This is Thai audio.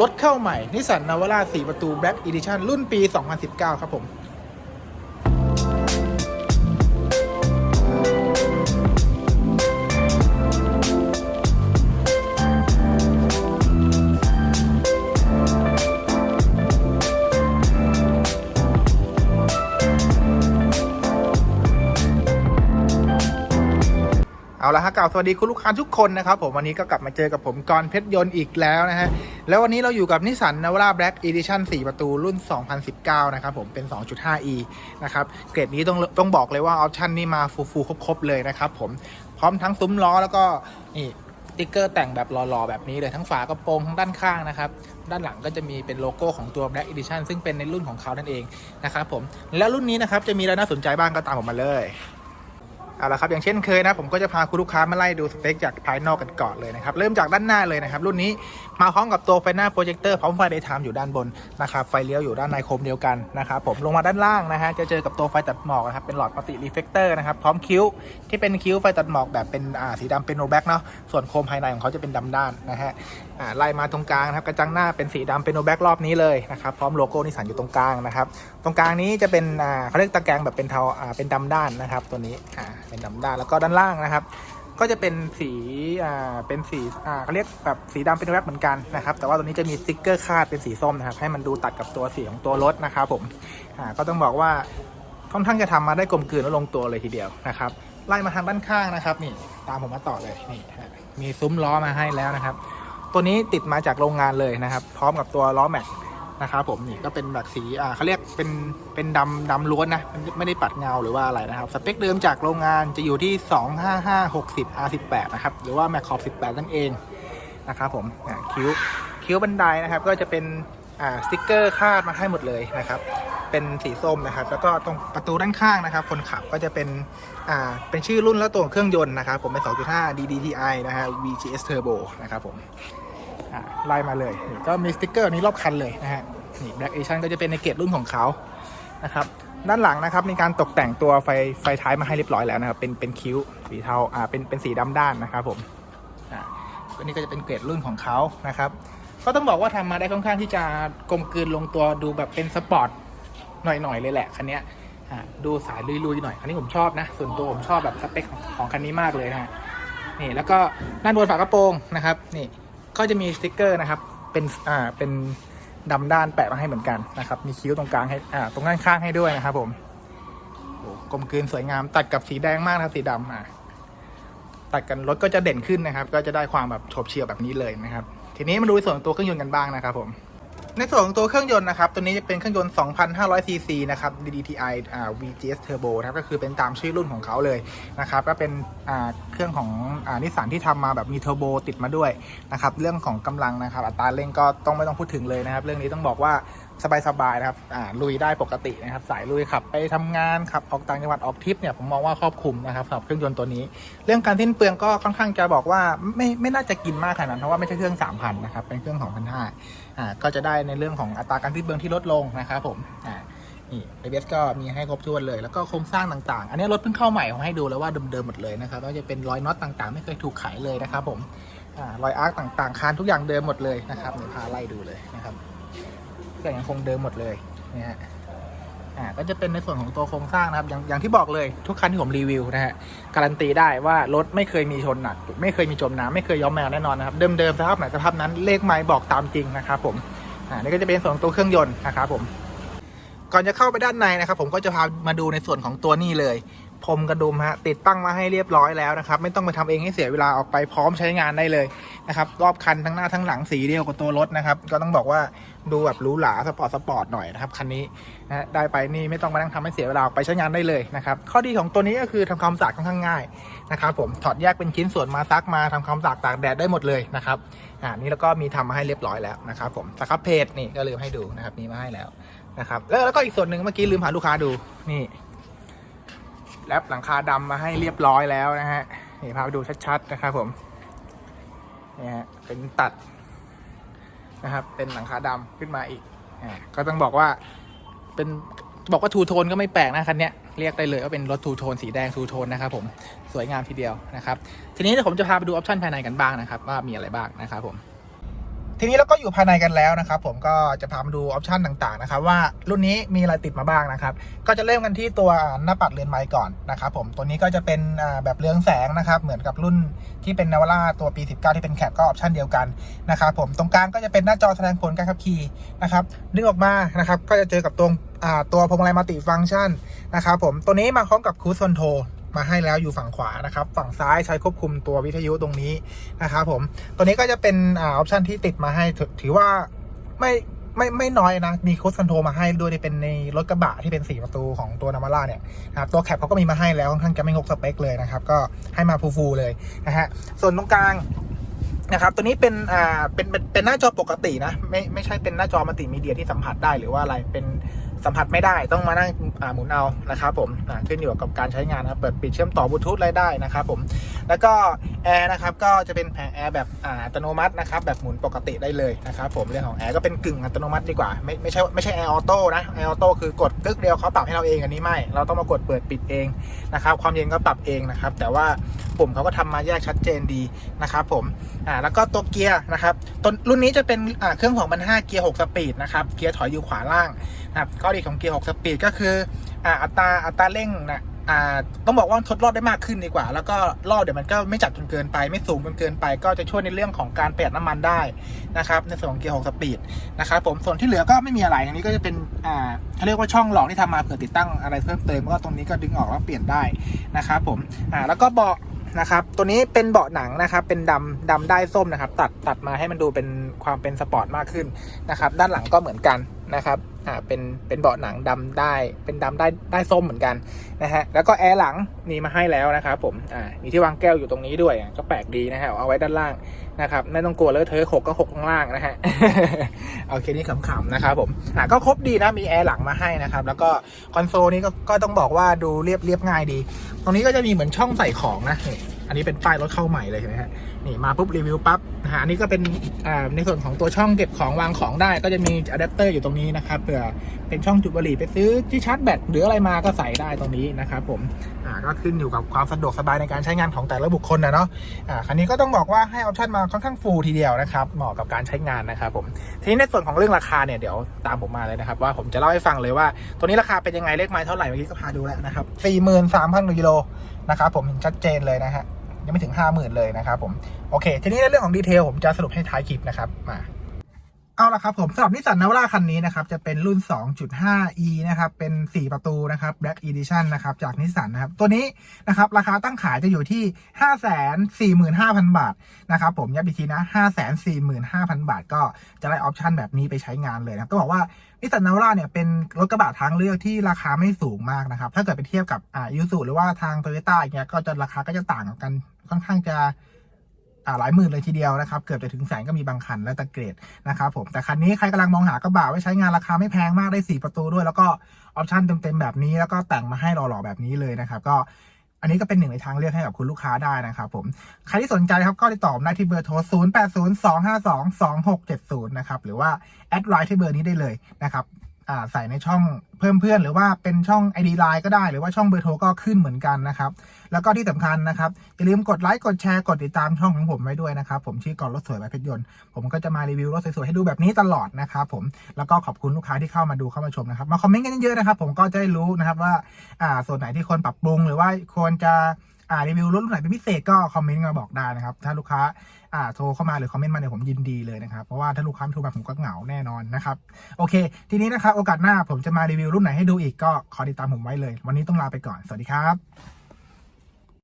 รถเข้าใหม่นิสสันนาวาร่า4ประตู Black Edition รุ่นปี 2019 ครับผม เอาละฮะกล่าวสวัสดีคุณลูกค้าทุกคนนะครับผมวันนี้ก็กลับมาเจอกับผมกรเพชรยนต์อีกแล้วนะฮะแล้ววันนี้เราอยู่กับนิสสันนาวราแบล็กอีดิชั่น4ประตูรุ่น 2019 นะครับผมเป็น 2.5e นะครับเกรดนี้ต้องต้องบอกเลยว่าออปชันนี่มาฟูฟูครบๆเลยนะครับผมพร้อมทั้งซุ้มล้อแล้วก็นี่ติ๊กเกอร์แต่งแบบหล่อๆ แบบนี้เลยทั้งฝากระโปรงทั้งด้านข้างนะครับ ด้านหลังก็จะมีเป็นโลโก้ของตัว Black Edition ซึ่งเป็นในรุ่นของเขานั่นเองนะครับผม แล้วรุ่นนี้นะครับจะมีอะไรน่าสนใจบ้างก็ตามผมมาเลย เอาละครับอย่างเช่นเคยนะผมก็จะพาคุณลูกค้ามาไล่ดูสเปคจากภายนอกกันก่อนเลยนะครับเริ่มจากด้านหน้าเลยนะครับรุ่นนี้มาพร้อมกับตัวไฟหน้าโปรเจคเตอร์พร้อมไฟเดย์ไทม์อยู่ด้านบนนะครับไฟเลี้ยวอยู่ด้านในโคมเดียวกันนะครับผมลงมาด้านล่างนะฮะจะเจอกับตัวไฟตัดหมอกนะครับเป็นหลอดปฏิรีเฟกเตอร์นะครับพร้อมคิ้วที่เป็นคิ้วไฟตัดหมอกแบบเป็นอ่าสีดำเป็นโนแบ็กเนาะส่วนโคมภายในของเขาจะเป็นดำด้านนะฮะอ่าไล่มาตรงกลางนะครับกระจังหน้าเป็นสีดำเป็นโนแบ็กรอบนี้เลยนะครับพร้อมโลโก้นิสสันอยู่ตรงกลางนะครับตรงกลางนี้จะเป็นอ่าเขาเรียกตะแกรงแบบเป็นเทาอ่าเป็นดำด้านนะครับตัวนี้อ่าเป็นดำด้านแล้วก็ด้านล่างนะครับ ก็จะเป็นสีอ่าเป็นสีอ่าเขาเรียกแบบสีดำเป็นแวบเหมือนกันนะครับ แต่ว่าตัวนี้จะมีสติ๊กเกอร์คาดเป็นสีส้มนะครับ ให้มันดูตัดกับตัวสีของตัวรถนะครับผมอ่าก็ต้องบอกว่าค่อนข้างจะทำมาได้กลมกลืนและลงตัวเลยทีเดียวนะครับไล่มาทางด้านข้างนะครับ นี่ตามผมมาต่อเลยนี่มีซุ้มล้อมาให้แล้วนะครับ ตัวนี้ติดมาจากโรงงานเลยนะครับ พร้อมกับตัวล้อแม็ก นะครับผมนี่ก็เป็นแบบสีอ่าเขาเรียกเป็นเป็นดำดำล้วนนะไม่ได้ปัดเงาหรือว่าอะไรนะครับ สเปคเดิมจากโรงงานจะอยู่ที่ 25560 R18 นะครับหรือว่า Mac Corp 18 นั่นเองนะครับผมอ่าคิ้วคิ้วบันไดนะครับก็จะเป็นอ่าสติ๊กเกอร์คาดมาให้หมดเลยนะครับ เป็นสีส้มนะครับ แล้วก็ตรงประตูด้านข้างนะครับ คนขับก็จะเป็นอ่าเป็นชื่อรุ่นและตัวเครื่องยนต์นะครับ ผมเป็น 2.5 DDTI นะฮะ VGS Turbo นะครับผม อะไล่มาเลยนี่ก็มีสติ๊กเกอร์นี้รอบคันเลยนะฮะนี่ Black Edition ก็จะเป็นในเกรดรุ่นของเขานะครับด้านหลังนะครับมีการตกแต่งตัวไฟไฟท้ายมาให้เรียบร้อยแล้วนะครับ เป็นเป็นคิ้วสีเทาอ่าเป็นเป็นสีดำด้านนะครับผมอ่าตัวนี้ก็จะเป็นเกรดรุ่นของเขานะครับ ก็ต้องบอกว่าทำมาได้ค่อนข้างที่จะกลมกลืนลงตัวดูแบบเป็นสปอร์ตหน่อยๆเลยแหละคันนี้อ่าดูสายลุยๆหน่อยคันนี้ผมชอบนะ ส่วนตัวผมชอบแบบสเปคของของคันนี้มากเลยนะฮะนี่แล้วก็ด้านบนฝากระโปรงนะครับนี่ ก็จะมีสติกเกอร์นะครับ เป็นอ่าเป็นดำด้านแปะมาให้เหมือนกันนะครับ มีคิ้วตรงกลางให้อ่าตรงด้านข้างให้ด้วยนะครับผมโอ้กลมกลืนสวยงามตัดกับสีแดงมากนะครับสีดำอ่าตัดกันรถก็จะเด่นขึ้นนะครับ ก็จะได้ความแบบโฉบเฉี่ยวแบบนี้เลยนะครับ ทีนี้มาดูส่วนตัวเครื่องยนต์กันบ้างนะครับผม ในส่วนของตัวเครื่องยนต์นะครับ ตัวนี้จะเป็นเครื่องยนต์ 2,500ซีซีนะครับ DDTI VGS Turbo นะครับ ก็คือเป็นตามชื่อรุ่นของเขาเลยนะครับ ก็เป็นเครื่องของอนิสสันที่ทำมาแบบมีเทอร์โบติดมาด้วยนะครับ เรื่องของกำลังนะครับ อัตราเร่งก็ต้องไม่ต้องพูดถึงเลยนะครับ เรื่องนี้ต้องบอกว่าสบายๆนะครับอ่าลุยได้ปกตินะครับ สายลุยขับไปทำงานขับออกต่างจังหวัดออกทริปเนี่ยผมมองว่าครอบคลุมนะครับสำหรับเครื่องยนต์ตัวนี้ เรื่องการสิ้นเปลืองก็ค่อนข้างจะบอกว่าไม่ไม่น่าจะกินมากขนาดนั้นเพราะว่าไม่ใช่เครื่อง 3,000นะครับเป็นเครื่อง2,500อ่าก็จะได้ในเรื่องของอัตราการสิ้นเปลืองที่ลดลงนะครับผมอ่านี่เอเบสก็มีให้ครบถ้วนเลย แล้วก็โครงสร้างต่างๆ อันนี้รถเพิ่งเข้าใหม่ผมให้ดูแล้วว่าเดิมๆหมดเลยนะครับก็จะเป็นรอยน็อตต่างๆ ไม่เคยถูกขายเลยนะครับผมอ่ารอยอาร์คต่างๆ คานทุกอย่างเดิมหมดเลยนะครับเดี๋ยวพาไล่ดูเลยนะครับ กอย่างยังคงเดิมหมดเลยนี่ยฮะอ่าก็จะเป็นในส่วนของตัวโครงสร้างนะครับอย่างอย่างที่บอกเลยทุกคันที่ผมรีวิวนะฮะการันตีได้ว่ารถไม่เคยมีชนหนัก ไม่เคยมีจมน้ำไม่เคยย้อมแมวแน่นอนนะครับเดิมๆสภาพไหนสภาพนั้นเลขไม้บอกตามจริงนะครับผมอ่านี่ก็จะเป็นส่วนตัวเครื่องยนต์นะครับผมก่อนจะเข้าไปด้านในนะครับผมก็จะพามาดูในส่วนของตัวนี้เลย พรมกระดุมฮะติดตั้งมาให้เรียบร้อยแล้วนะครับ ไม่ต้องไปทำเองให้เสียเวลาออกไปพร้อมใช้งานได้เลยนะครับ รอบคันทั้งหน้าทั้งหลังสีเดียวกับตัวรถนะครับ ก็ต้องบอกว่าดูแบบหรูหราสปอร์ตสปอร์ตหน่อยนะครับคันนี้นะฮะได้ไปนี่ไม่ต้องมานั่งทำให้เสียเวลาออกไปใช้งานได้เลยนะครับ ข้อดีของตัวนี้ก็คือทำความสะอาดค่อนข้างง่ายนะครับผมถอดแยกเป็นชิ้นส่วนมาซักมาทำความสะอาดตากแดดได้หมดเลยนะครับอ่านี่แล้วก็มีทำมาให้เรียบร้อยแล้วนะครับผมสครับเพจนี่ก็ลืมให้ดูนะครับมีมาให้แล้วนะครับแล้วแล้วก็อีกส่วนหนึ่งเมื่อกี้ลืมพาลูกค้าดูนี่ แรปหลังคาดำมาให้เรียบร้อยแล้วนะฮะนี่พาไปดูชัดๆนะครับผมนี่ฮะเป็นตัดนะครับเป็นหลังคาดำขึ้นมาอีกอ่าก็ต้องบอกว่าเป็นบอกว่าทูโทนก็ไม่แปลกนะคันเนี้ยเรียกได้เลยว่าเป็นรถทูโทนสีแดงทูโทนนะครับผมสวยงามทีเดียวนะครับ ทีนี้เดี๋ยวผมจะพาไปดูออปชันภายในกันบ้างนะครับ ว่ามีอะไรบ้างนะครับผม ทีนี้เราก็อยู่ภายในกันแล้วนะครับ ผมก็จะพามาดูออปชันต่างๆนะครับว่ารุ่นนี้มีอะไรติดมาบ้างนะครับ ก็จะเริ่มกันที่ตัวหน้าปัดเรือนไม้ก่อนนะครับ ผมตัวนี้ก็จะเป็นแบบเรืองแสงนะครับ เหมือนกับรุ่นที่เป็นนาวาร่าตัวปี 19 ที่เป็นแคปก็ออปชันเดียวกันนะครับผมตรงกลางก็จะเป็นหน้าจอแสดงผลการขับขี่นะครับดึงออกมานะครับ ก็จะเจอกับตรงตัวพวงมาลัยมัลติฟังก์ชันนะครับผมตัวนี้มาพร้อมกับคูสคอนโทร มาให้แล้วอยู่ฝั่งขวานะครับ ฝั่งซ้ายใช้ควบคุมตัววิทยุตรงนี้นะครับผม ตัวนี้ก็จะเป็นอ่าออปชันที่ติดมาให้ถือว่าไม่ไม่ไม่น้อยนะ มีคูสคอนโทรมาให้ด้วยที่เป็นในรถกระบะที่เป็น4ประตูของตัวนามาร่าเนี่ยนะครับตัวแคปเขาก็มีมาให้แล้วค่อนข้างจะไม่งกสเปคเลยนะครับ ก็ให้มาฟูๆเลยนะฮะส่วนตรงกลางนะครับตัวนี้เป็นอ่าเป็นเป็นเป็นหน้าจอปกตินะ ไม่ไม่ใช่เป็นหน้าจอมัลติมีเดียที่สัมผัสได้หรือว่าอะไรเป็น สัมผัสไม่ได้ต้องมานั่งหมุนเอานะครับผมขึ้นอยู่กับการใช้งานนะเปิดปิดเชื่อมต่อบลูทูธอะไรได้นะครับผมแล้วก็แอร์นะครับก็จะเป็นแผงแอร์แบบอัตโนมัตินะครับแบบหมุนปกติได้เลยนะครับผมเรื่องของแอร์ก็เป็นกึ่งอัตโนมัติดีกว่าไม่ไม่ใช่ไม่ใช่แอร์ออโต้นะแอร์ออโต้คือกดกึกเดียวเขาปรับให้เราเองอันนี้ไม่ เราต้องมากดเปิดปิดเองนะครับความเย็นก็ปรับเองนะครับแต่ว่าปุ่มเขาก็ทำมาแยกชัดเจนดีนะครับผมอ่าแล้วก็ตัวเกียร์นะครับตัวรุ่นนี้จะเป็นอ่าเครื่อง2,500เกียร์6สปีดนะครับเกียร์ถอยอยู่ขวาล่างนะครับข้อดีของเกียร์6สปีดก็คืออ่าอัตราอัตราเร่งนะอ่าต้องบอกว่าทดรอบได้มากขึ้นดีกว่า แล้วก็รอบเดี๋ยวมันก็ไม่จัดจนเกินไป ไม่สูงจนเกินไป ก็จะช่วยในเรื่องของการประหยัดน้ำมันได้นะครับ ในส่วนของเกียร์6สปีดนะครับผมส่วนที่เหลือก็ไม่มีอะไรอันนี้ก็จะเป็นอ่าเขาเรียกว่าช่องหลอกที่ทำมาเผื่อติดตั้งอะไรเพิ่มเติมก็ตรงนี้ก็ดึงออกแล้วเปลี่ยนได้นะครับผมอ่าแล้วก็เบาะนะครับตัวนี้เป็นเบาะหนังนะครับเป็นดำดำได้ส้มนะครับ ตัดตัดมาให้มันดูเป็นความเป็นสปอร์ตมากขึ้นนะครับ ด้านหลังก็เหมือนกัน นะครับอ่าเป็นเป็นเบาะหนังดำได้เป็นดำได้ได้ส้มเหมือนกันนะฮะแล้วก็แอร์หลังมีมาให้แล้วนะครับผมอ่ามีที่วางแก้วอยู่ตรงนี้ด้วยก็แปลกดีนะฮะเอาไว้ด้านล่างนะครับไม่ต้องกลัวเลอะเทอะหกก็หกข้างล่างนะฮะโอเคนี่ขำๆนะครับผมอ่าก็ครบดีนะมีแอร์หลังมาให้นะครับแล้วก็คอนโซลนี้ก็ก็ต้องบอกว่าดูเรียบเรียบง่ายดี ตรงนี้ก็จะมีเหมือนช่องใส่ของนะอันนี้เป็นป้ายรถเข้าใหม่เลยเห็นไหมฮะนี่มาปุ๊บรีวิวปั๊บ อันนี้ก็เป็นในส่วนของตัวช่องเก็บของวางของได้ ก็จะมีอะแดปเตอร์อยู่ตรงนี้นะครับเผื่อเป็นช่องจุดบุหรี่ไปซื้อที่ชาร์จแบตหรืออะไรมาก็ใส่ได้ตรงนี้นะครับผมอ่าก็ขึ้นอยู่กับความสะดวกสบายในการใช้งานของแต่ละบุคคลนะเนาะอ่าคันนี้ก็ต้องบอกว่าให้ออปชั่นมาค่อนข้างฟูลทีเดียวนะครับเหมาะกับการใช้งานนะครับผมทีนี้ในส่วนของเรื่องราคาเนี่ยเดี๋ยวตามผมมาเลยนะครับว่าผมจะเล่าให้ฟังเลยว่า ตัวนี้ราคาเป็นยังไงเลขไม้เท่าไหร่เมื่อกี้ก็พาดูแล้วนะครับสี่หมื่นสามพันกิโลนะครับผมเห็นชัดเจนเลยนะฮะ ยังไม่ถึงห้าหมื่นเลยนะครับผม โอเค ทีนี้ในเรื่องของดีเทลผมจะสรุปให้ท้ายคลิปนะครับมา เอาละครับผมสำหรับนิสสันนาวราคันนี้นะครับ จะเป็นรุ่น 2.5e นะครับ เป็น 4 ประตูนะครับ Black Edition นะครับ จากนิสสันนะครับ ตัวนี้นะครับ ราคาตั้งขายจะอยู่ที่ 545,000 บาทนะครับผมย้ำอีกทีนะ 545,000 บาท ก็จะได้ออปชันแบบนี้ไปใช้งานเลยนะครับต้องบอกว่านิสสันนาวราเนี่ยเป็นรถกระบะทางเลือกที่ราคาไม่สูงมากนะครับ ถ้าเกิดไปเทียบกับอ่ายูสุหรือว่าทางโตโยต้าอย่างเงี้ยก็จะราคาก็จะต่างกันค่อนข้างจะ หลายหมื่นเลยทีเดียวนะครับ เกือบจะถึงแสนก็มีบางคันและตะเกรดนะครับผม แต่คันนี้ใครกำลังมองหากระบะไว้ใช้งานราคาไม่แพงมากได้ 4 ประตูด้วย แล้วก็ออปชั่นเต็มๆแบบนี้ แล้วก็แต่งมาให้หล่อๆแบบนี้เลยนะครับ ก็อันนี้ก็เป็นหนึ่งในทางเลือกให้กับคุณลูกค้าได้นะครับผม ใครที่สนใจครับก็ติดต่อได้ที่เบอร์โทร 0 8 0 2 5 2 2 6 7 0 นะครับ หรือว่าแอดไลน์ที่เบอร์นี้ได้เลยนะครับ ใส่ในช่องเพิ่มเพื่อนหรือว่าเป็นช่อง ID Line ก็ได้หรือว่าช่องเบอร์โทรก็ขึ้นเหมือนกันนะครับ แล้วก็ที่สำคัญนะครับ อย่าลืมกดไลค์กดแชร์กดติดตามช่องของผมไว้ด้วยนะครับ ผมชื่อกอนรถสวยไว้เพชรยนต์ ผมก็จะมารีวิวรถสวยๆให้ดูแบบนี้ตลอดนะครับผมแล้วก็ขอบคุณลูกค้าที่เข้ามาดูเข้ามาชมนะครับ มาคอมเมนต์กันเยอะๆนะครับ ผมก็จะได้รู้นะครับว่าส่วนไหนที่ควรปรับปรุงหรือว่าควรจะ รีวิวรถรุ่นไหนเป็นพิเศษก็คอมเมนต์มาบอกได้นะครับ ถ้าลูกค้าอ่าโทรเข้ามาหรือคอมเมนต์มาเนี่ยผมยินดีเลยนะครับเพราะว่าถ้าลูกค้าไม่โทรมาผมก็เหงาแน่นอนนะครับโอเค ทีนี้นะครับโอกาสหน้าผมจะมารีวิวรุ่นไหนให้ดูอีกก็ขอติดตามผมไว้เลย วันนี้ต้องลาไปก่อนสวัสดีครับ